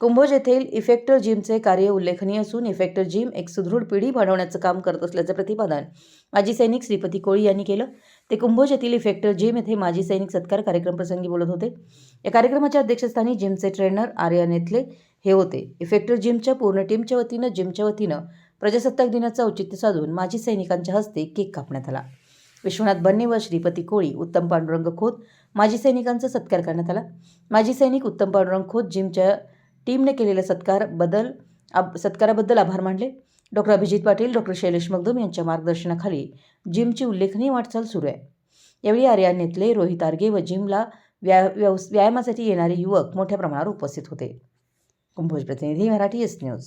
कुंभोज येथील इफेक्टर जिमचे कार्य उल्लेखनीय असून इफेक्टर जिम एक सुदृढ पिढी बनवण्याचं काम करत असल्याचं प्रतिपादन माजी सैनिक श्रीपती कोळी यांनी केलं. ते कुंभोज येथील इफेक्टर जिम येथे माजी सैनिक सत्कार कार्यक्रम प्रसंगी बोलत होते. या कार्यक्रमाच्या अध्यक्षस्थानी जिमचे ट्रेनर आर्य नेथले हे होते. इफेक्टर जिमच्या पूर्ण टीमच्या वतीनं जिमच्या वतीनं प्रजासत्ताक दिनाचं औचित्य साधून माजी सैनिकांच्या हस्ते केक कापण्यात आला. विश्वनाथ बन्ने व श्रीपती कोळी उत्तम पांडुरंग खोत माजी सैनिकांचा सत्कार करण्यात आला. माजी सैनिक उत्तम पांडुरंग खोत जिमच्या टीमने केलेल्या सत्कार बदल सत्काराबद्दल आभार मानले. डॉक्टर अभिजित पाटील डॉक्टर शैलेश मगदूम यांच्या मार्गदर्शनाखाली जिमची उल्लेखनीय वाटचाल सुरू आहे. यावेळी आर्यानेतले रोहित आर्गे व जिमला व्या व्यवस व्यायामासाठी येणारे युवक मोठ्या प्रमाणावर उपस्थित होते. कुंभोज प्रतिनिधी मराठी एस न्यूज